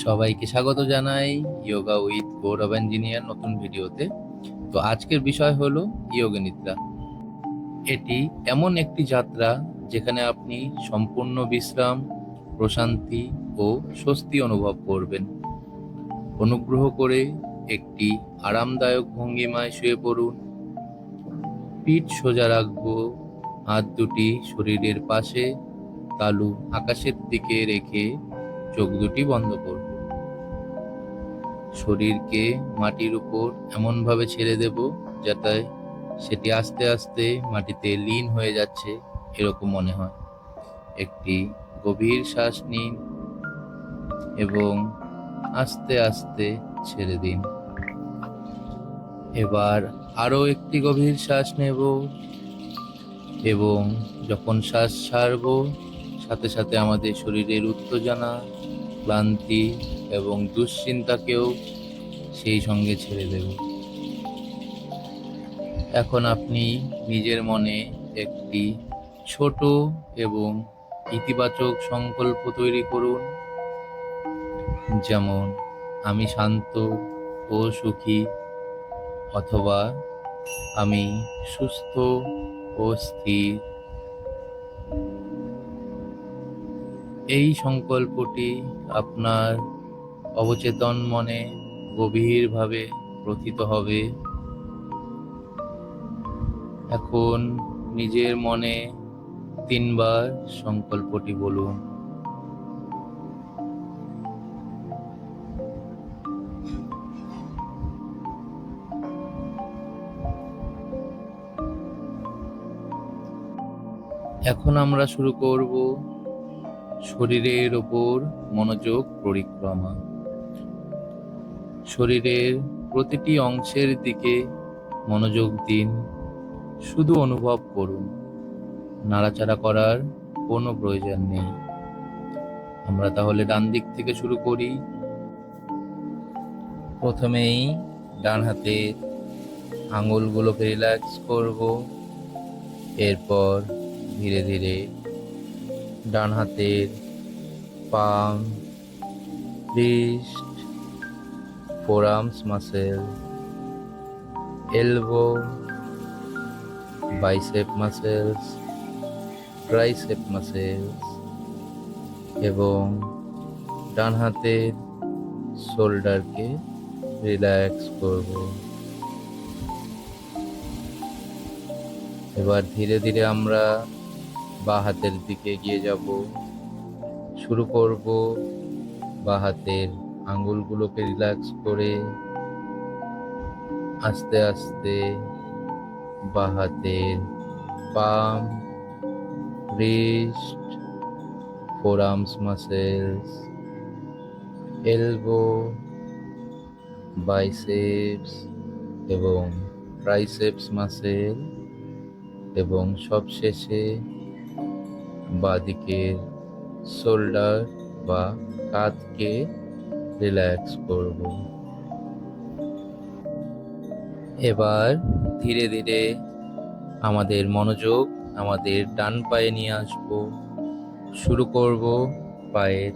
সবাইকে স্বাগত জানাই ইয়োগা উইথ গৌরব ইঞ্জিনিয়ার নতুন ভিডিওতে। তো আজকের বিষয় হলো ইয়োগা নিদ্রা এটি এমন একটি যাত্রা যেখানে আপনি সম্পূর্ণ বিশ্রাম, প্রশান্তি ও স্বস্তি অনুভব করবেন। অনুগ্রহ করে একটি আরামদায়ক ভঙ্গিমায় শুয়ে পড়ুন। পিঠ সোজা রাখব, হাত দুটি শরীরের পাশে, তালু আকাশের দিকে রেখে চোখ দুটি বন্ধ করব। শরীরকে মাটির উপর এমনভাবে ছেড়ে দেব যাতে সেটি আস্তে আস্তে মাটিতে লীন হয়ে যাচ্ছে এরকম মনে হয়। একটি গভীর শ্বাস নিন এবং আস্তে আস্তে ছেড়ে দিন। এবার আরও একটি গভীর শ্বাস নেব এবং যখন শ্বাস ছাড়ব, সাথে সাথে আমাদের শরীরের উত্তেজনা ক্লান্তি এবং দুশ্চিন্তাকেও সেই সঙ্গে ছেড়ে দেব। এখন আপনি নিজের মনে একটি ছোট এবং ইতিবাচক সংকল্প তৈরি করুন। যেমন, আমি শান্ত ও সুখী অথবা আমি সুস্থ ও স্থির। এই সংকল্পটি আপনার অবচেতন মনে গভীরভাবে প্রথিত হবে। এখন নিজের মনে তিনবার সংকল্পটি বলুন। এখন আমরা শুরু করব শরীরের ওপর মনোযোগ পরিক্রমা। শরীরের প্রতিটি অংশের দিকে মনোযোগ দিন, শুধু অনুভব করুন। নাড়াচাড়া করার কোনো প্রয়োজন নেই। আমরা তাহলে ডান দিক থেকে শুরু করি। প্রথমেই ডান হাতে আঙুলগুলোকে রিল্যাক্স করব। এরপর ধীরে ধীরে ডান হাতের palm wrist forearms muscle, elbow, biceps muscles, triceps muscles এবং ডান হাতের শোল্ডারকে রিল্যাক্স করব। এবার ধীরে ধীরে আমরা বা হাতের দিকে এগিয়ে যাব। শুরু করব বা হাতের আঙ্গুলগুলোকে রিল্যাক্স করে আস্তে আস্তে বা হাতের palm wrist forearms muscles elbow biceps এবং ট্রাইসেপস মাসেল এবং সবশেষে বাদিকের শোল্ডার বা কাঁধকে রিল্যাক্স করব। এবার ধীরে ধীরে আমাদের মনোযোগ আমাদের ডান পায়ে নিয়ে আসব। শুরু করব পায়ের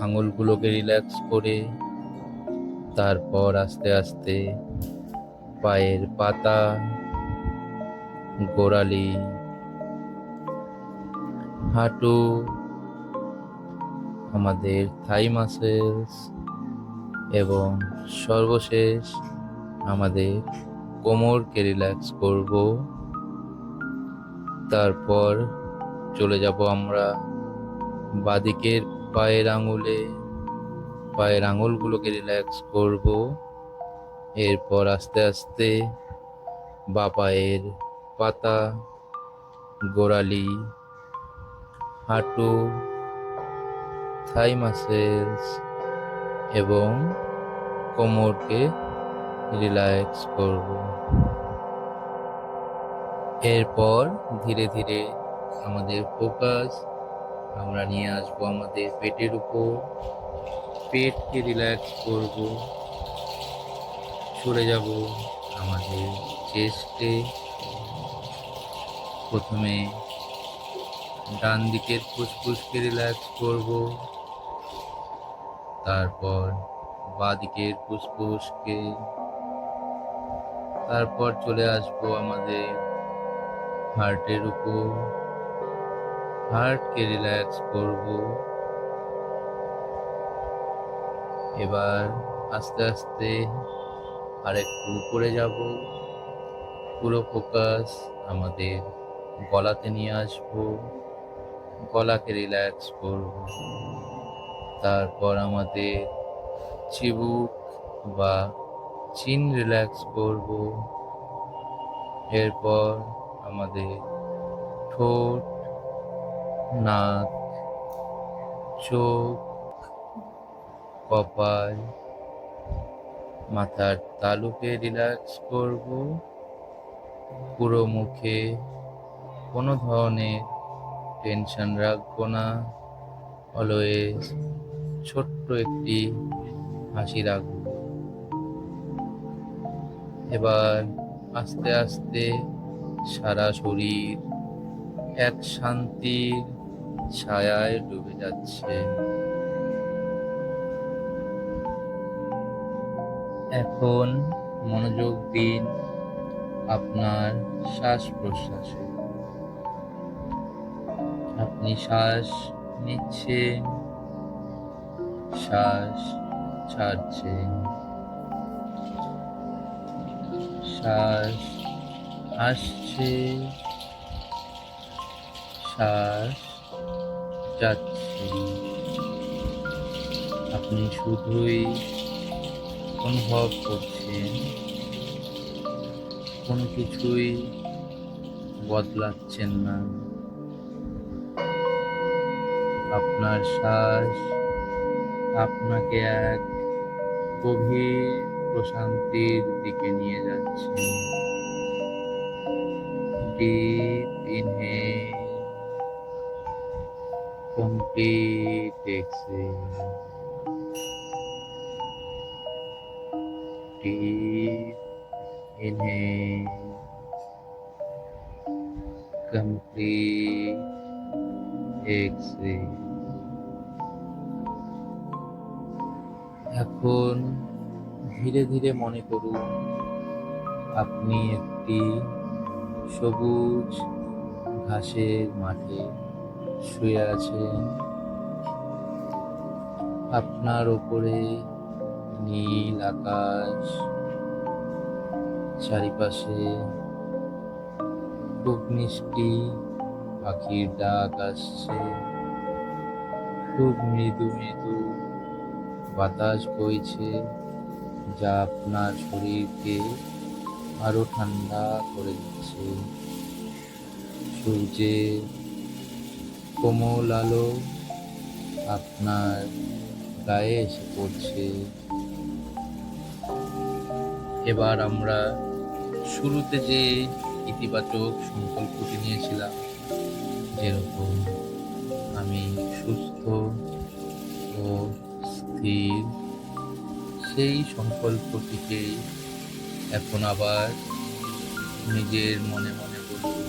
আঙুলগুলোকে রিল্যাক্স করে। তারপর আস্তে আস্তে পায়ের পাতা, গোড়ালি হাঁটু, আমাদের থাই মাসেলস এবং সর্বশেষ আমাদের কোমরকে রিল্যাক্স করব। তারপর চলে যাব আমরা বাদিকের পায়ের আঙুলে। পায়ের আঙুলগুলোকে রিল্যাক্স করব। এরপর আস্তে আস্তে বা পায়ের পাতা, গোড়ালি হাঁটু থাই মাসেলস এবং কোমরকে রিল্যাক্স করব। এরপর ধীরে ধীরে আমাদের ফোকাস আমরা নিয়ে আসব আমাদের পেটের উপর। পেটকে রিল্যাক্স করব। সরে যাব আমাদের চেস্টে প্রথমে ডান দিকের ফুসফুসকে রিল্যাক্স করব। তারপর বাঁদিকের ফুসফুসকে তারপর চলে আসব আমাদের হার্টের উপর। হার্টকে রিল্যাক্স করব। এবার আস্তে আস্তে আরেকটু উপরে যাব। পুরো ফোকাস আমাদের গলাতে নিয়ে আসব। গলাকে রিল্যাক্স করব। তারপর আমাদের চিবুক বা চিন রিল্যাক্স করব। এরপর আমাদের ঠোঁট, নাক, চোখ, কপাল, মাথার তালুকে রিল্যাক্স করব। পুরো মুখে কোনো ধরনের টেনশন রাখব না। অলওয়েজ ছোট্ট একটি হাসি রাখব। এবার আস্তে আস্তে সারা শরীর এক শান্তির ছায়ায় ডুবে যাচ্ছে। এখন মনোযোগ দিন আপনার শ্বাস প্রশ্বাসে। আপনি শ্বাস নিচ্ছেন শ্বাস ছাড়ছেন শ্বাস আসছে, শ্বাস যাচ্ছে। আপনি শুধুই অনুভব করছেন, কোনো কিছুই বদলাচ্ছেন না। আপনার শ্বাস আপনাকে এক গভীর প্রশান্তির দিকে নিয়ে যাচ্ছে deep complete exhale deep inhale, complete exhale. এখন ধীরে ধীরে মনে করুন, আপনি একটি সবুজ ঘাসের মাঠে শুয়ে আছেন। আপনার ওপরে নীল আকাশ, চারিপাশে খুব মিষ্টি পাখির ডাক আসছে। খুব মৃদু মৃদু বাতাস বইছে, যা আপনার শরীরকে আরও ঠান্ডা করে দিচ্ছে। সূর্যের কোমল আলো আপনার গায়ে এসে পড়ছে। এবার আমরা শুরুতে যে ইতিবাচক সংকল্পটি নিয়েছিলাম, যেরকম আমি সুস্থ ও স্থির। সেই সংকল্পটিকে এখন আবার নিজের মনে মনে বলুন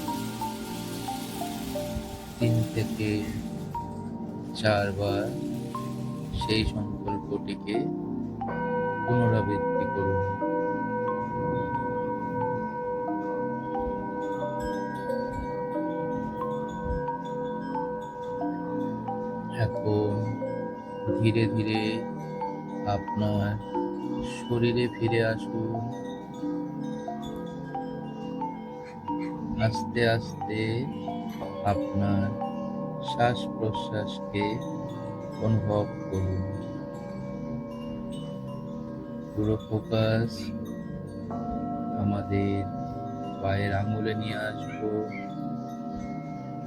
তিন থেকে চারবার সেই সংকল্পটিকে পুনরাবৃত্তি করুন। ধীরে ধীরে আপনার শরীরে ফিরে আসুন। আস্তে আস্তে আপনার শ্বাস প্রশ্বাসকে অনুভব করুন। পুরো ফোকাস আমাদের পায়ের আঙুলে নিয়ে আসব।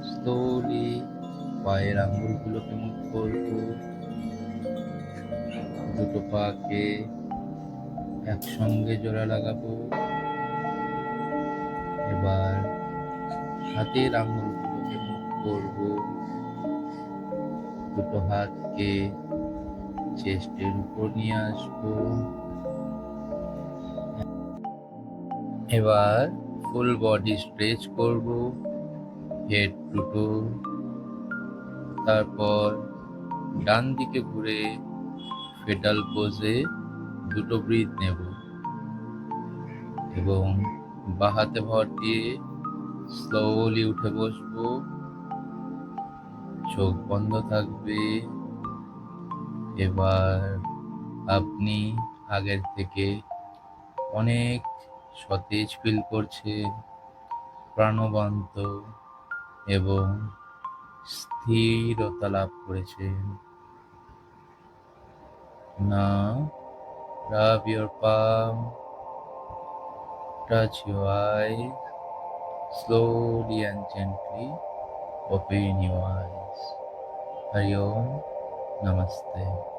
স্লোলি পায়ের আঙুলগুলোকে মুখ করব। দুটো পাকে একসঙ্গে জোড়া লাগাবো। এবার হাতের আঙুলগুলোকে মুখ করব। দুটো হাতকে চেস্টের উপর নিয়ে আসব। এবার ফুল বডি স্ট্রেচ করব। হেড টু টো তারপর ডান দিকে ঘুরে ফেটাল পোজে দুটো ব্রিথ নেব এবং বাহাতে ভর দিয়ে স্লোলি উঠে বসবো। চোখ বন্ধ থাকবে। এবার আপনি আগের থেকে অনেক সতেজ ফিল করছেন, প্রাণবন্ত এবং স্থিরতা লাভ করেছেন। Now, rub your palm, touch your eyes, slowly and gently open your eyes. Hari Om, Namaste.